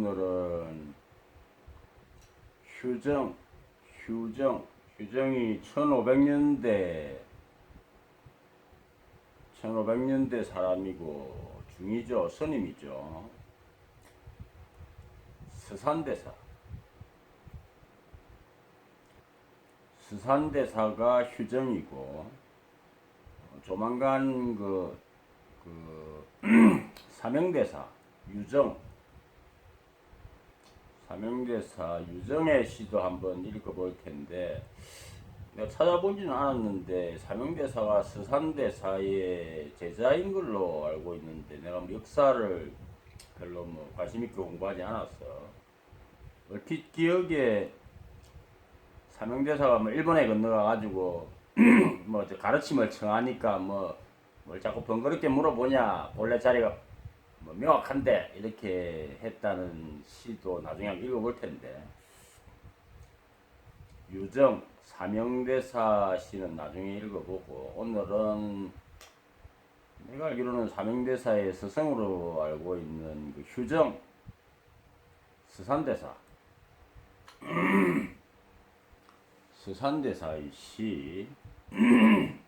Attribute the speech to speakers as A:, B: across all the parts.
A: 오늘은 휴정, 휴정, 휴정이 1500년대 1500년대 사람이고 중이죠, 스님이죠. 스산대사. 스산대사가 휴정이고 조만간 그, 그 사명대사 유정 사명대사 유정의 시도 한번 읽어볼 텐데 내가 찾아보지는 않았는데 사명대사가 스산대사의 제자인 걸로 알고 있는데 내가 뭐 역사를 별로 뭐 관심 있게 공부하지 않았어. 얼핏 기억에 사명대사가 뭐 일본에 건너가 가지고 뭐저 가르침을 청하니까 뭐뭘 자꾸 번거롭게 물어보냐 본래 자리가 뭐 명확한데 이렇게 했다는 시도 나중에 한번 읽어볼 텐데. 유정 사명대사 시는 나중에 읽어보고 오늘은 내가 알기로는 사명대사의 스승으로 알고 있는 그 휴정 스산대사. 스산대사의 시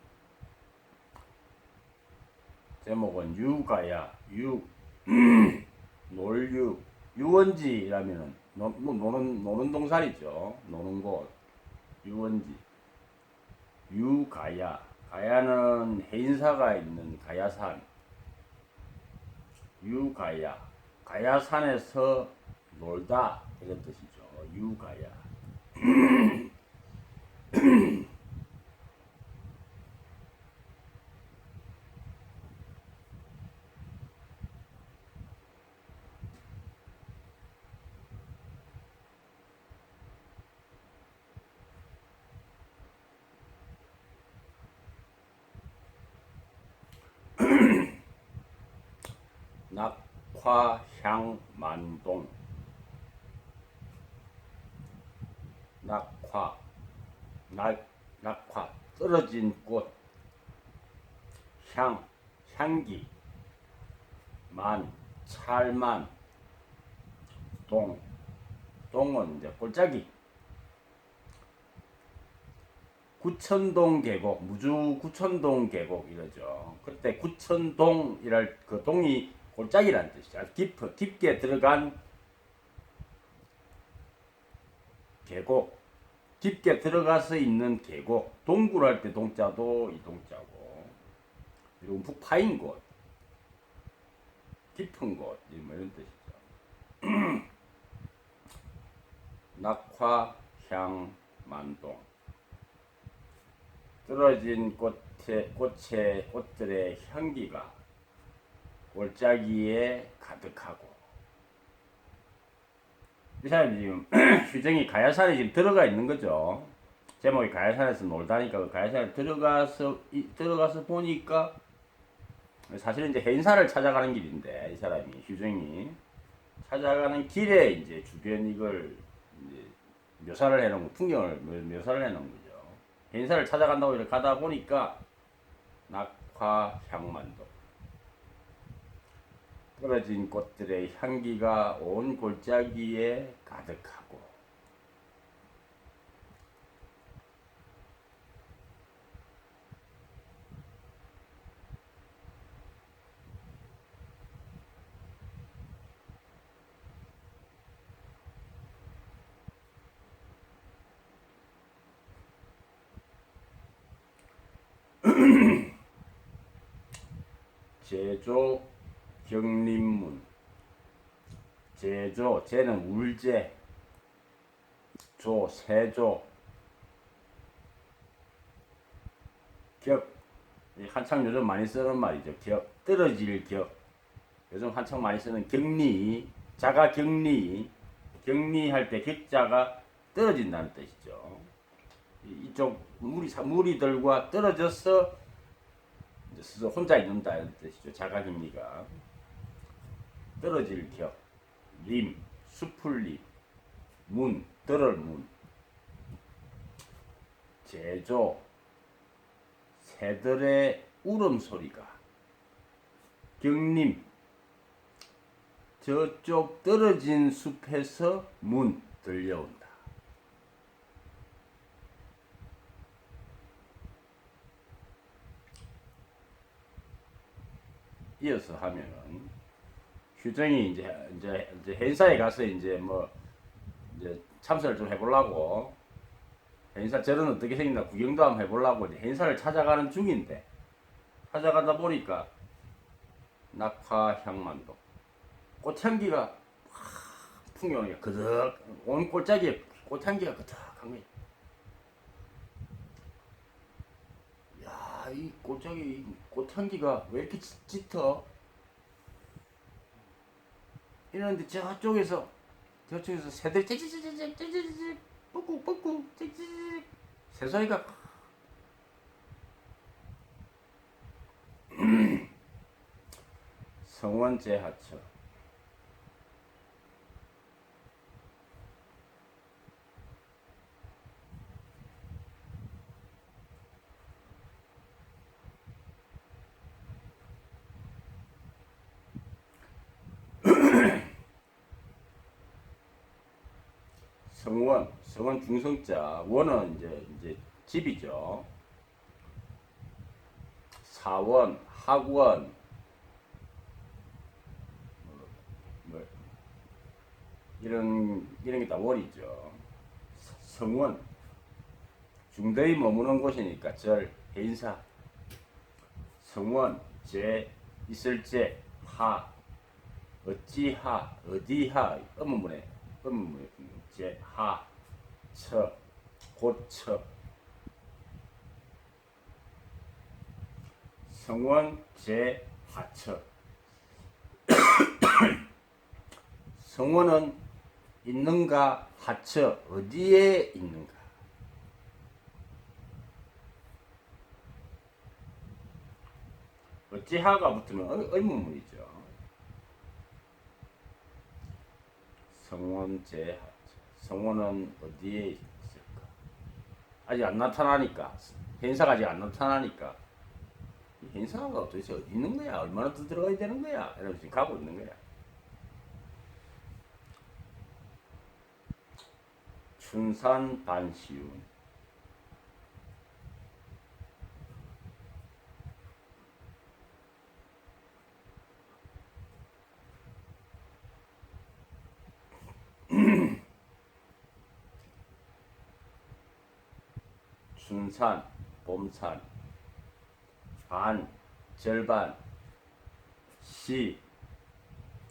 A: 제목은 유가야 유 놀유 유원지라면은 노, 노- 노는 노는 동산이죠. 노는 곳 유원지. 유가야. 가야는 해인사가 있는 가야산. 유가야. 가야산에서 놀다 이런 뜻이죠. 유가야 낙화향만동. 낙화 낙 낙화 떨어진 꽃. 향, 향기. 만, 찰만. 동, 동은 이제 골짜기. 구천동 계곡, 무주 구천동 계곡 이러죠. 그때 구천동 이랄 그 동이 골짜기라는 뜻이죠. 깊어, 깊게 들어간 계곡, 깊게 들어가서 있는 계곡. 동굴할 때 동자도 이 동자고, 그리고 푹 파인 곳, 깊은 곳, 뭐 이런 뜻이죠. 낙화, 향, 만동. 떨어진 꽃에, 꽃의 꽃들의 향기가 골짜기에 가득하고 이 사람이 지금 휴정이 가야산에 지금 들어가 있는 거죠. 제목이 가야산에서 놀다니까 그 가야산에 들어가서 이, 들어가서 보니까 사실은 이제 해인사를 찾아가는 길인데 이 사람이 휴정이 찾아가는 길에 이제 주변 이걸 이제 묘사를 해놓은 거, 풍경을 묘- 묘사를 해놓은 거죠. 해인사를 찾아간다고 이렇게 가다 보니까 낙화 향만도 떨어진 꽃들의 향기가 온 골짜기에 가득하고 제조 경림문 제조 제는 울제 조 세조 격. 이 한창 요즘 많이 쓰는 말이죠. 격 떨어질 격. 요즘 한창 많이 쓰는 격리 자가 격리 격리할 때 격자가 떨어진다는 뜻이죠. 이- 이쪽 무리 무리들과 떨어져서 혼자 있는다 이런 뜻이죠. 자가 격리가 떨어질 격, 림, 수풀림, 문, 떨을 문, 제조, 새들의 울음소리가, 경림, 저쪽 떨어진 숲에서 문 들려온다. 이어서 하면은 휴정이 이제 이제 이제 행사에 가서 이제 뭐 이제 참석을 좀 해보려고 행사 저는 어떻게 생긴다 구경도 한번 해보려고 이제 행사를 찾아가는 중인데 찾아가다 보니까 낙화 향만도 꽃향기가 확 풍겨오니까 그득 온 골짜기에 꽃향기가 그득한 거야. 야, 이 골짜기 이 꽃향기가 왜 이렇게 짙- 짙어? 이러는데 저쪽에서 저쪽에서 새들 찌찌찌찌찌 찌찌찌찌 뿌꾹 뿌꾹 찌찌찌찌 새소리가 성원 제하처 성원 성원 중성자 원은 이제 이제 집이죠. 사원 학원. 뭐, 뭐 이런 이런 게 다 월이죠. 성원. 중대에 머무는 곳이니까 절 해인사. 성원 제 있을 제 하. 어찌하 어디하. 의문문에 의문문에 제 하 처 고처 성원 제 하처 성원은 있는가 하처 어디에 있는가? 어찌하가 붙으면 의- 의문문이죠. 성원 제하처 성원은 어디에 있을까? 아직 안 나타나니까 행사가 아직 안 나타나니까 이 행사가 도대체 어디 있는 거야? 얼마나 더 들어가야 되는 거야? 이러면서 지금 가고 있는 거야. 춘산 반시운 춘산 봄산 반 절반 시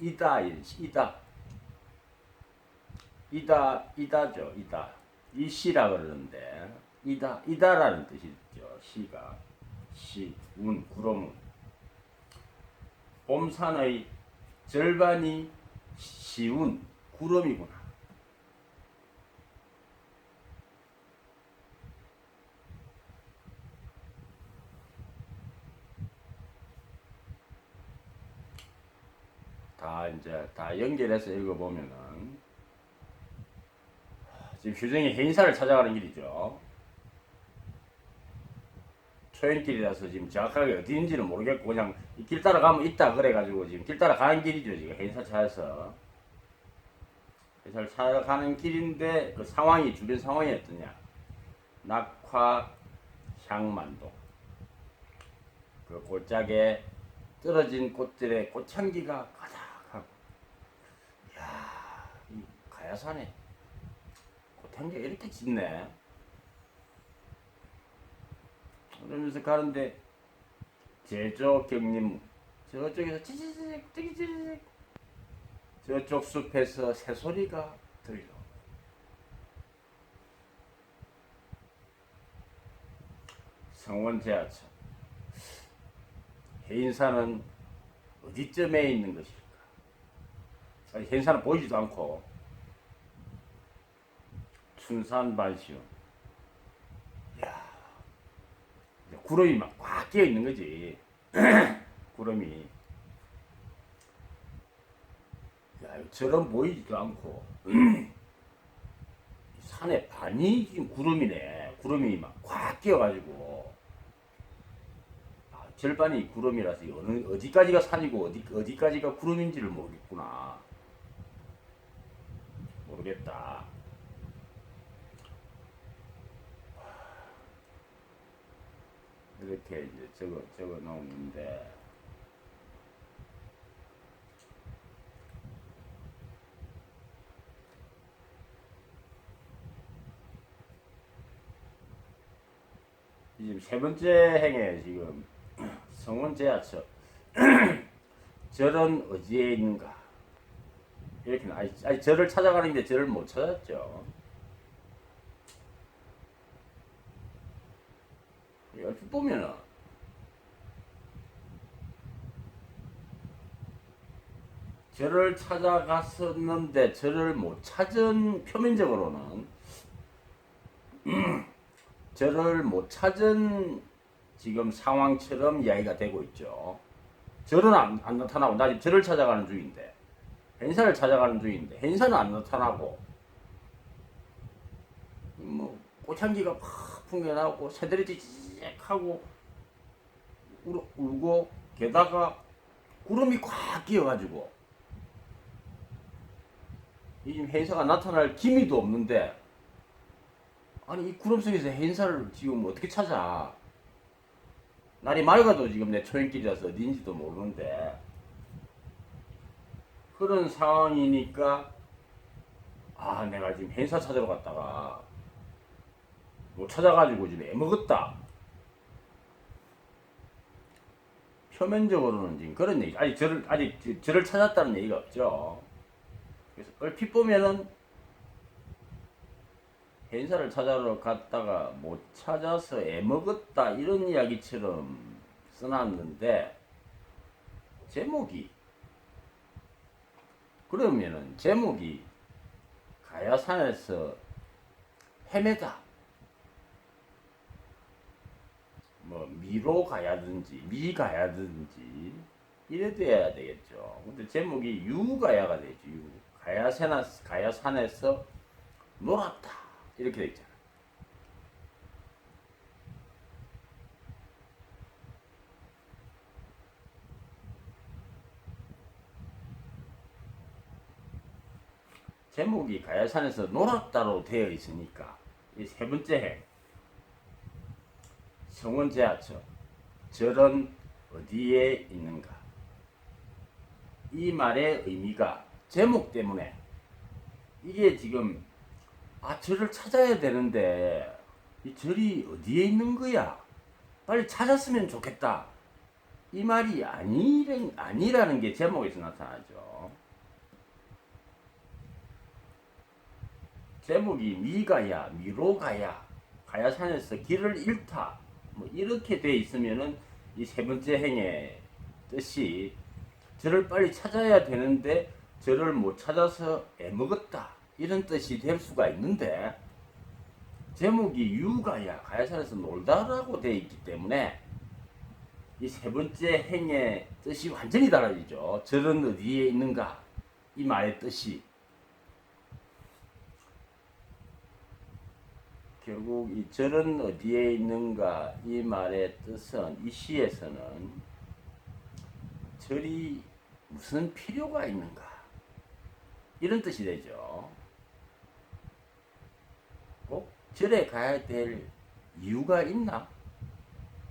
A: 이다 이다. 이다 이다죠 이다. 이 시라 그러는데 이다 이다라는 뜻이죠 시가. 시 운 구름 봄산의 절반이 시운 구름이구나 다 이제 다 연결해서 읽어보면은 지금 휴정이 해인사를 찾아가는 길이죠. 초행길이라서 지금 정확하게 어디인지는 모르겠고 그냥 이길 따라가면 있다 그래가지고 지금 길 따라가는 길이죠 지금 해인사 찾아서. 해인사를 찾아가는 길인데 그 상황이 주변 상황이 어떠냐? 낙화 향만동 그 골짜기에 떨어진 꽃들의 꽃향기가 가득하고 이야 이 가 야산에 꽃향기가 이렇게 짙네. 그러면서 가는데 제조 경림 저쪽에서 찌찌찌 찌찌찌 저쪽 숲에서 새소리가 들려. 성원 제하처 해인사는 어디쯤에 있는 것일까? 해인사는 보이지도 않고 춘산 반시온. 야, 구름이 막 꽉 끼어 있는 거지. 구름이. 야, 저런 보이지도 않고 산에 반이 지금 구름이네. 구름이 막 꽉 끼어가지고 아, 절반이 구름이라서 이 어느 어디까지가 산이고 어디 어디까지가 구름인지를 모르겠구나. 모르겠다. 이렇게 이제 적어 적어 놓는데 지금 세 번째 행에 지금 성원 제하처 절은 어디에 있는가 이렇게 아니 절을 찾아가는데 절을 못 찾았죠. 얼핏 보면은 절을 찾아갔었는데 절을 못 찾은 표면적으로는 절을 못 찾은 지금 상황처럼 이야기가 되고 있죠. 절은 안, 안 나타나고 나 지금 절을 찾아가는 중인데 행사를 찾아가는 중인데 행사는 안 나타나고 뭐 꽃향기가 팍 풍겨나고 새들이 찌직하고 울, 울고 게다가 구름이 꽉 끼어가지고 이 지금 행사가 나타날 기미도 없는데 아니 이 구름 속에서 행사를 지금 어떻게 찾아? 날이 맑아도 지금 내 초행길이라서 어딘지도 모르는데 그런 상황이니까 아 내가 지금 행사 찾으러 갔다가 못 찾아가지고 지금 애먹었다 표면적으로는 지금 그런 얘기 아직 저를 아직 저- 저를 찾았다는 얘기가 없죠. 그래서 얼핏 보면은 행사를 찾아러 갔다가 못 찾아서 애먹었다 이런 이야기처럼 써놨는데 제목이 그러면은 제목이 가야산에서 헤매다 뭐 미로 가야든지 미 가야든지 이래 돼야 되겠죠. 근데 제목이 유 가야가 되죠. 유 가야산에 가야산에서 놀았다 이렇게 돼 있잖아. 제목이 가야산에서 놀았다로 되어 있으니까 이 세 번째 해 성원 제하처 절은 어디에 있는가? 이 말의 의미가 제목 때문에 이게 지금 아 절을 찾아야 되는데 이 절이 어디에 있는 거야? 빨리 찾았으면 좋겠다. 이 말이 아니라, 아니라는 게 제목에서 나타나죠. 제목이 미가야 미로가야 가야산에서 길을 잃다 뭐 이렇게 돼 있으면은 이 세 번째 행의 뜻이 저를 빨리 찾아야 되는데 저를 못 찾아서 애먹었다 이런 뜻이 될 수가 있는데 제목이 유가야 가야산에서 놀다라고 돼 있기 때문에 이 세 번째 행의 뜻이 완전히 달라지죠. 절은 어디에 있는가 이 말의 뜻이 결국 이 절은 어디에 있는가 이 말의 뜻은 이 시에서는 절이 무슨 필요가 있는가 이런 뜻이 되죠. 꼭 절에 가야 될 이유가 있나?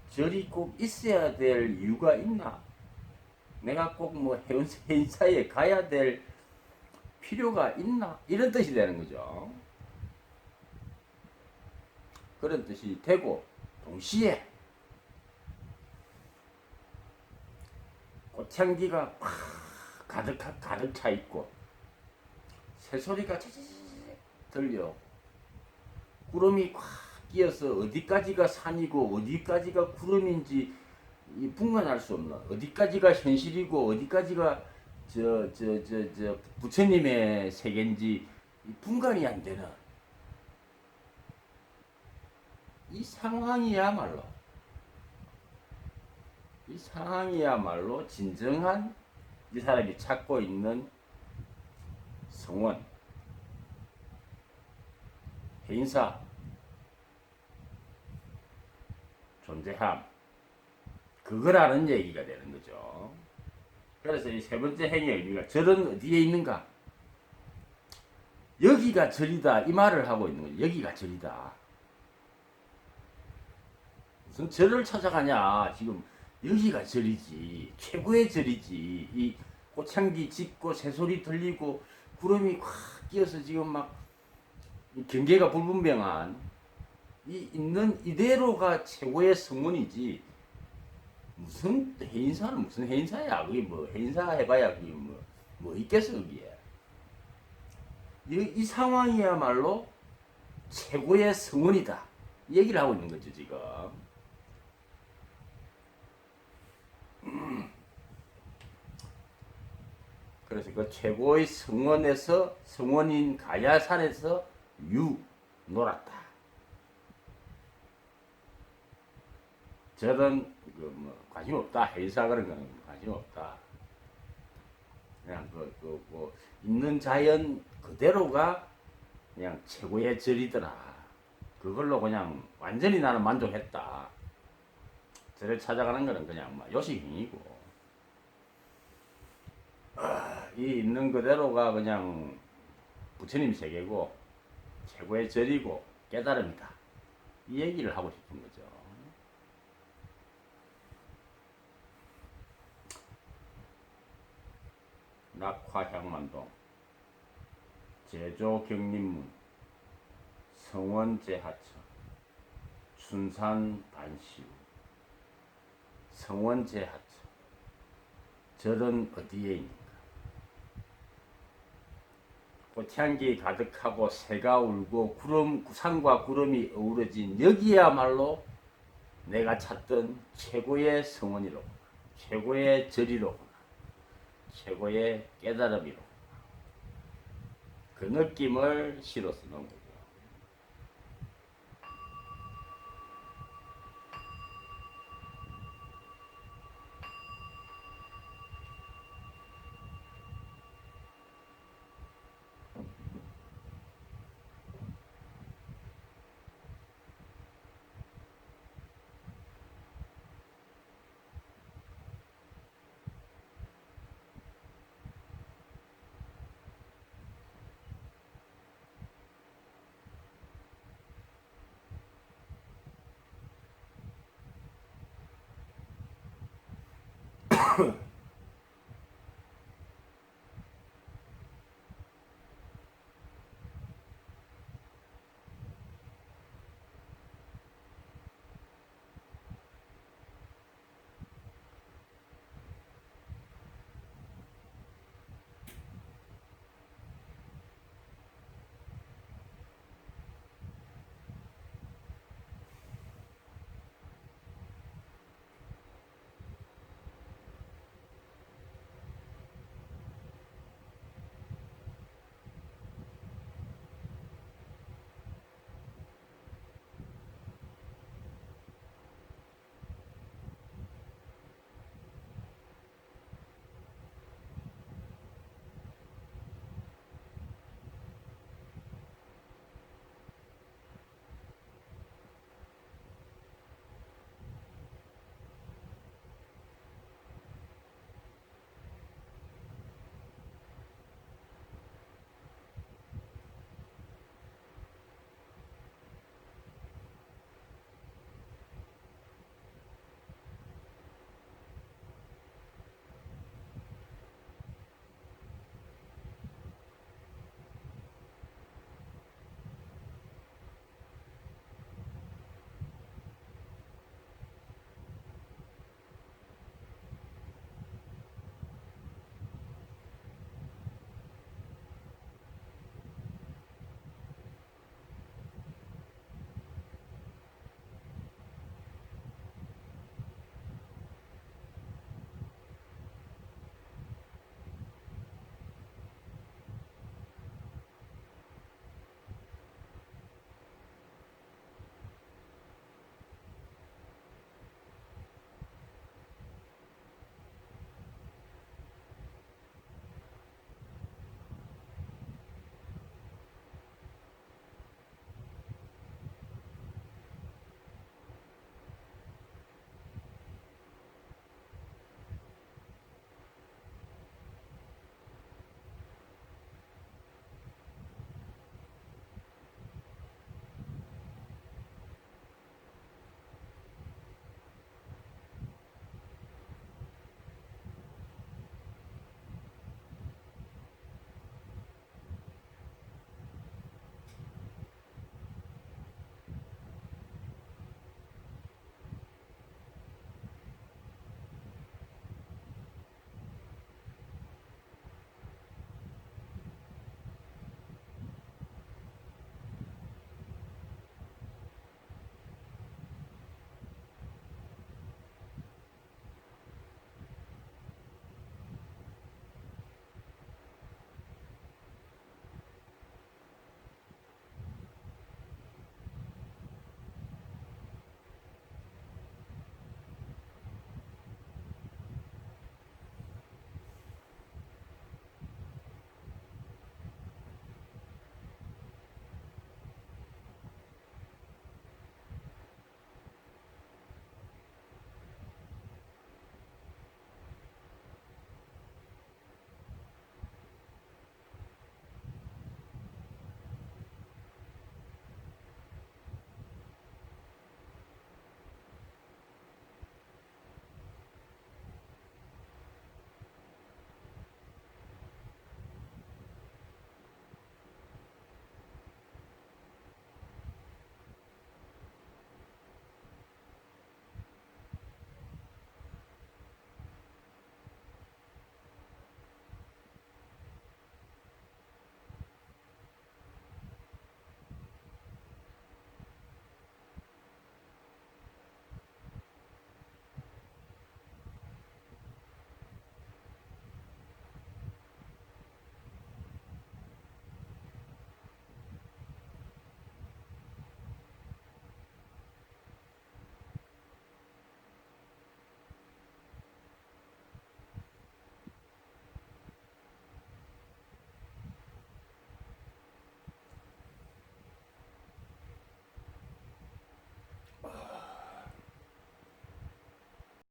A: 절이 꼭 있어야 될 이유가 있나? 내가 꼭뭐 행사에 가야 될 필요가 있나? 이런 뜻이 되는 거죠. 그런 뜻이 되고 동시에 꽃향기가 팍 가득 가득 차 있고 새소리가 들려. 구름이 꽉 끼어서 어디까지가 산이고 어디까지가 구름인지 이 분간할 수 없는 어디까지가 현실이고 어디까지가 저 저 저 저 부처님의 세계인지 이 분간이 안 되는 이 상황이야말로 이 상황이야말로 진정한 이 사람이 찾고 있는 성원 해인사 존재함 그거라는 얘기가 되는 거죠. 그래서 이 세 번째 행위의 의미가 절은 어디에 있는가? 여기가 절이다 이 말을 하고 있는 거죠. 여기가 절이다. 무슨 절을 찾아가냐? 지금 여기가 절이지. 최고의 절이지. 이 꽃향기 짙고 새소리 들리고 구름이 확 끼어서 지금 막이 경계가 불분명한 이 있는 이대로가 최고의 성문이지. 무슨 해인사는 무슨 해인사야. 그게 뭐 해인사 해봐야 그게 뭐, 뭐 있겠어 그게. 이, 이 상황이야말로 최고의 성원이다. 이 얘기를 하고 있는 거죠 지금 그래서 그 최고의 성원에서 성원인 가야산에서 유 놀았다. 저는 그뭐 관심 없다. 회사 그런 거는 관심 없다. 그냥 그, 그, 뭐 있는 자연 그대로가 그냥 최고의 절이더라. 그걸로 그냥 완전히 나는 만족했다. 절을 찾아가는 거는 그냥 막 요식행이고. 아, 이 있는 그대로가 그냥 부처님 세계고 최고의 절이고 깨달음이다. 이 얘기를 하고 싶은 거죠. 낙화향만동 제조경림문 성원제하처 순산 반시우 성원 제하처 절은 어디에 있는가? 꽃향기 가득하고 새가 울고 구름 산과 구름이 어우러진 여기야말로 내가 찾던 최고의 성원이로구나. 최고의 절이로구나. 최고의 깨달음이로구나. 그 느낌을 실어 쓰는 거고